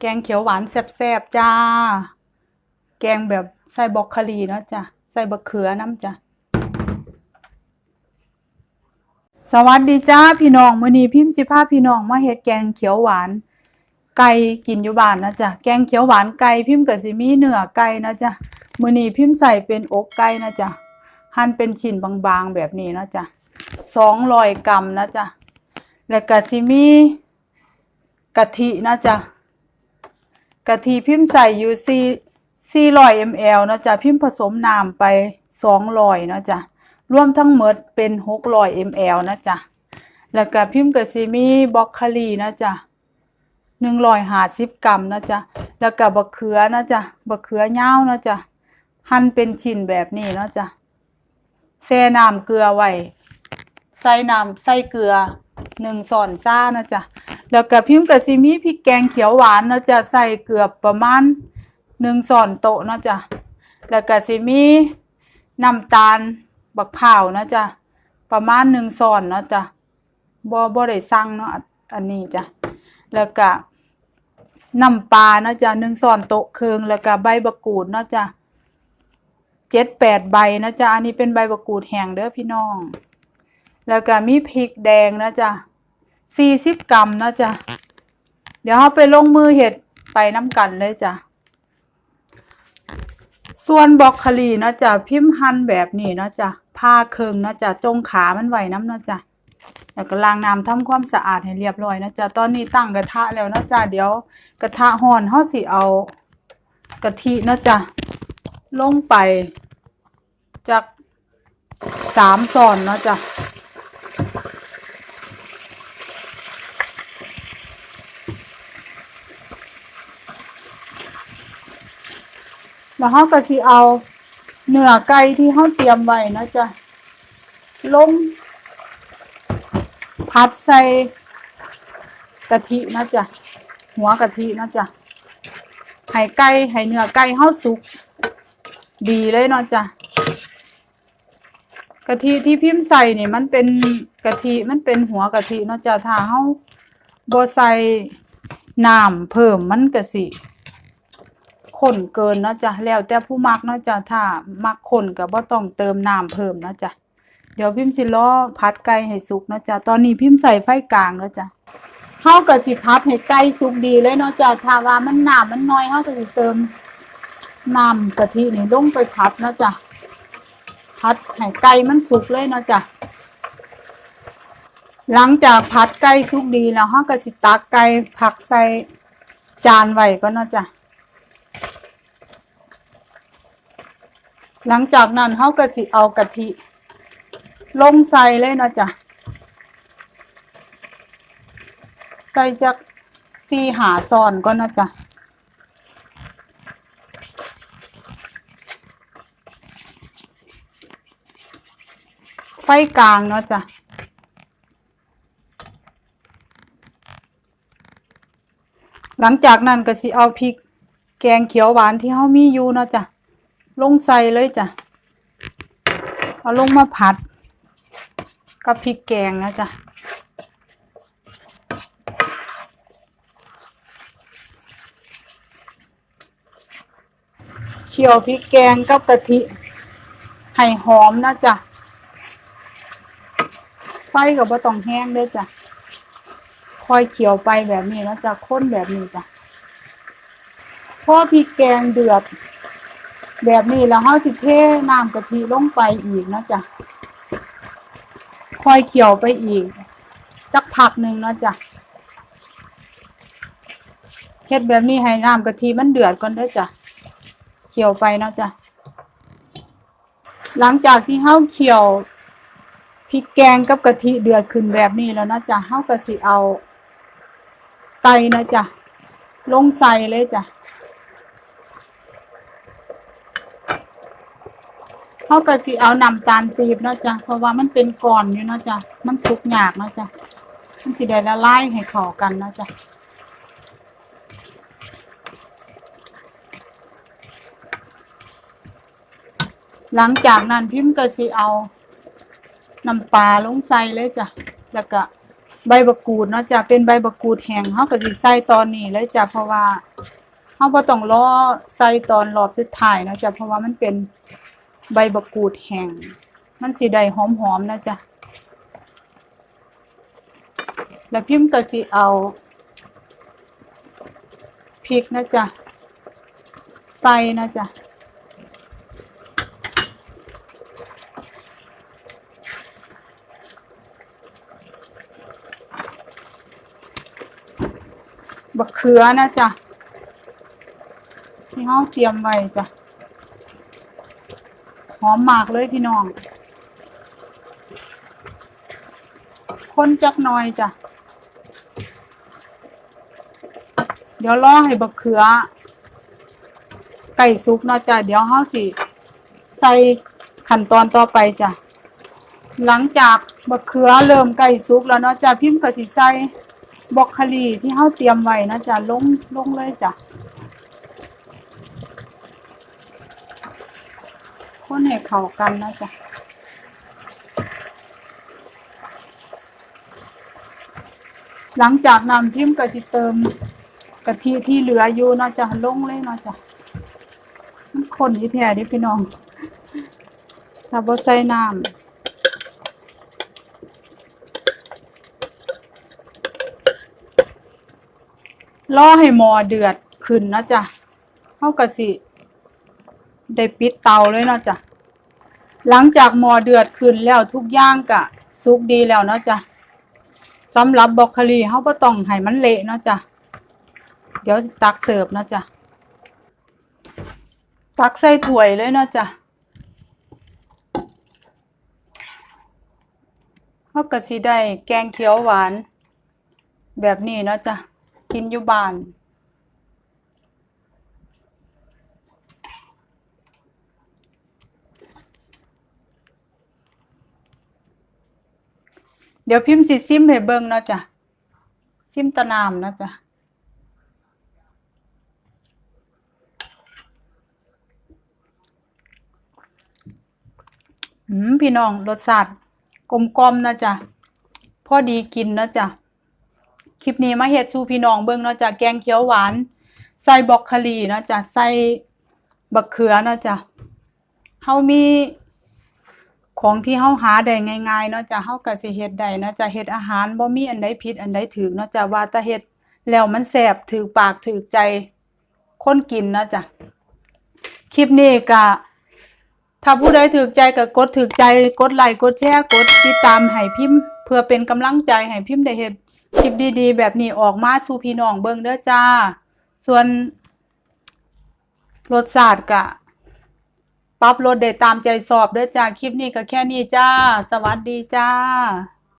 แกงเขียวหวานแซ่บๆจ้า แกงแบบใส่บอกคลีเนาะจ้ะใส่บะเขือน้ำจ้ะสวัสดีจ้าพี่น้องมื้อนี้พิมพ์สิพาพี่น้องมาเฮ็ดแกงเขียวหวาน ไก่กินอยู่บ้านนะจ๊ะแกงเขียวหวานไก่พิมพ์ก็สิมีเนื้อไก่นะจ๊ะมื้อนี้พิมพ์ใส่เป็นอกไก่นะจ๊ะหั่นเป็นชิ้นบางๆแบบนี้นะจ๊ะ200กรัมนะจ๊ะแล้วก็สิมีกะทินะจ๊ะ กะทิพิมพ์ใส่อยู่4 400 ml นะจ๊ะพิมพ์ผสมน้ำไป200นะจ๊ะรวมทั้งหมดเป็น600 ml นะจ๊ะแล้วก็พิมพ์กับซีมีบล็อกโคลีนะจ๊ะ150กรัมนะจ๊ะ แล้วก็บักเขือนะจ๊ะบักเขือยานะจ๊ะ หั่นเป็นชิ้นแบบนี้นะจ๊ะแช่น้ำเกลือไว้ ใส่น้ำใส่เกลือหนึ่งส่อนซ่านะจ๊ะ แล้วก็พิมพ์กับซีมีพริกแกงเขียวหวานเนะจะใส่เกือบประมาณหนึ่งส่อนโต๊ะนะจ๊ะแล้วก็ซีมีน้ำตาลบักเผาวนะจ๊ะประมาณหนึ่งซอนเนาะจ๊ะบ่บ่ได้สั่งเนาะอันนี้จ้ะแล้วก็น้ำปลาเนาะจ๊ะหนึ่งซอนโต๊ะครึ่งแล้วก็ใบบักกูดเนาะจ๊ะเจ็ดแปดใบนะจ๊ะอันนี้เป็นใบบักกูดแห้งเด้อพี่น้อง แล้วก็มีพริกแดงนะจ๊ะ สี่สิบกรัมนะจ๊ะ เดี๋ยวเราไปลงมือเห็ดไปน้ำกันเลยจ้ะ ส่วนบอกคลีนะจ๊ะพิมพ์หั่นแบบนี้นะจ๊ะผ้าเคิงนะจ๊ะจงขามันไหวน้ำนะจ๊ะแล้วก็ล้างน้ำทำความสะอาดให้เรียบร้อยนะจ๊ะตอนนี้ตั้งกระทะแล้วนะจ๊ะเดี๋ยวกระทะห่อนเฮาสิเอากะทินะจ๊ะลงไปจากสามส่อนเนาะจ๊ะ แล้วเฮาก็สิเอาเนื้อไก่ที่เฮาเตรียมไว้นะจ๊ะลงผัดใส่กะทินะจ๊ะหัวกะทินะจ๊ะให้ไก่ให้เนื้อไก่เฮาสุก ดีเลยเนาะจ๊ะกะทิที่พิมพ์ใส่นี่มันเป็นกะทิมันเป็นหัวกะทิเนาะจ๊ะถ้าเฮาบ่ใส่น้ำเพิ่มมันก็สิ ข้นเกินเนาะจ้ะแล้วแต่ผู้มักเนาะจ้ะถ้ามักข้นก็บ่ต้องเติมน้ำเพิ่มเนาะจ้ะเดี๋ยวพิมพ์สิรอผัดไก่ให้สุกเนาะจ้ะตอนนี้พิมพ์ใส่ไฟกลางเนาะจ้ะเฮาก็สิผัดให้ไก่สุกดีเลยเนาะจ้ะถ้าว่ามันน้ำมันน้อยเฮาก็สิเติมน้ำกะทินี่ลงไปผัดเนาะจ้ะผัดให้ไก่มันสุกเลยเนาะจ้ะหลังจากผัดไก่สุกดีแล้วเฮาก็สิตักไก่ผักใส่จานไว้ก็เนาะจ้ะ หลังจากนั้นเขาก็สิเอากะทิลงใส่เลยนะจ้ะใส่จากสี่หาซอนก็นะจ้ะไฟกลางเนาะจ้ะหลังจากนั้นก็สิเอาพริกแกงเขียวหวานที่เขามีอยู่เนาะจ้ะ ลงใส่เลยจ้ะ เอาลงมาผัด กับพริกแกงนะจ๊ะเคี่ยวพริกแกงกับกะทิให้หอมนะจ๊ะไฟกับบ่ต้องแห้งด้วยจ้ะค่อยเคี่ยวไปแบบนี้นะจ๊ะข้นแบบนี้จ้ะพอพริกแกงเดือด แบบนี้แล้วเราสิเทน้ำกะทิลงไปอีกนะจ๊ะค่อยเคี่ยวไปอีกสักพักหนึ่งนะจ๊ะเฮ็ดแบบนี้ให้น้ำกะทิมันเดือดก่อนเด้จ้ะเคี่ยวไปนะจ๊ะหลังจากที่เฮาเคี่ยวพริกแกงกับกะทิเดือดขึ้นแบบนี้แล้วนะจ๊ะเฮาก็สิเอาไก่นะจ๊ะลงใส่เลยจ้ะ เขาก็สิเอานำตาลปีบเนาะจ้ะเพราะว่ามันเป็นก้อนอยู่เนาะจ้ะมันสุกยากเนาะจ้ะมันสิได้ละลายให้เข้ากันเนาะจ้ะหลังจากนั้นพิมพ์ก็สิเอาน้ำปลาลงใส่เลยจ้ะ แล้วก็ใบบักูดเนาะจ้ะ เป็นใบบักูดแห้งเฮาก็สิใส่ตอนนี้เลยจ้ะ เพราะว่าเฮาบ่ต้องรอใส่ตอนรอบสุดท้ายเนาะจ้ะ เพราะว่ามันเป็น ใบบักกูดแห้งมันสิได้หอมๆนะจ้ะแล้วพิมพ์ก็สิเอาพริกนะจ๊ะใส่นะจ๊ะบักเขือนะจ๊ะที่ห้องเตรียมไว้จ้ะ หอมมากเลยพี่น้อง คนจักหน่อยจ้ะ เดี๋ยวรอให้บักเขือ ไก่สุกเนาะจ้ะ เดี๋ยวเฮาสิใส่ขั้นตอนต่อไปจ้ะ หลังจากบักเขือเริ่มไก่สุกแล้วเนาะจ้ะพิมพ์ก็สิใส่บอกคลีที่เฮาเตรียมไว้นะจ้ะลงลงเลยจ้ะ คนให้เข้ากันนะจ้ะหลังจากนำพิมก็สิเติมกะทิที่เหลืออยู่นาะจ้ะลงเลยนะจ้ะมันคนที่แท้ดิพี่น้องถ้าบ่ใส่น้ำรอให้หมอเดือดขึ้นนะจ๊ะเฮากะสิ ได้ปิดเตาเลยเนาะจ๊ะหลังจากหมอเดือดขึ้นแล้วทุกอย่างกะสุกดีแล้วเนาะจ๊ะสำหรับบรอกโคลีเฮาบ่ต้องให้มันเละเนาะจ๊ะเดี๋ยวตักเสิร์ฟเนาะจ๊ะตักใส่ถ้วยเลยเนาะจ๊ะเฮาก็สิได้แกงเขียวหวาน แบบนี้เนาะจ๊ะกินอยู่บ้าน ดี๋ยวพิมพ์สิซิมให้เบิ่งเนาะจ้ะซิมตะนามเนาะจ้ะอืมพี่น้องรสชาติกลมกลมนะจ๊ะพอดีกินเนาะจ้ะคลิปนี้มาเฮ็ดสู่พี่น้องเบิ่งเนาะจ้ะแกงเขียวหวาน ใส่บอกคลีเนาะจ้ะใส่บักเขือนาะจ้ะเฮามี ของที่เฮาหาได้ง่ายๆเนาะจ้ะเฮาก็สิเฮ็ดได้เนาะจ้ะเฮ็ดอาหารบ่มีอันใดผิดอันใดถูกเนาะจ้ะว่าแต่เฮ็ดแล้วมันแซ่บถูกปากถูกใจคนกินเนาะจ้ะคลิปนี้ก็ถ้าผู้ใดถูกใจก็กดถูกใจกดไลค์กดแชร์กดติดตามให้พิมพ์ เพื่อเป็นกำลังใจให้พิมพ์ได้เฮ็ดคลิปดีๆ แบบนี้ออกมาสู่พี่น้องเบิ่งเด้อจ้า ส่วนรสชาติกะ ปรับลดได้ตามใจสอบเด้อจ้าคลิปนี้ก็แค่นี้จ้า สวัสดีจ้า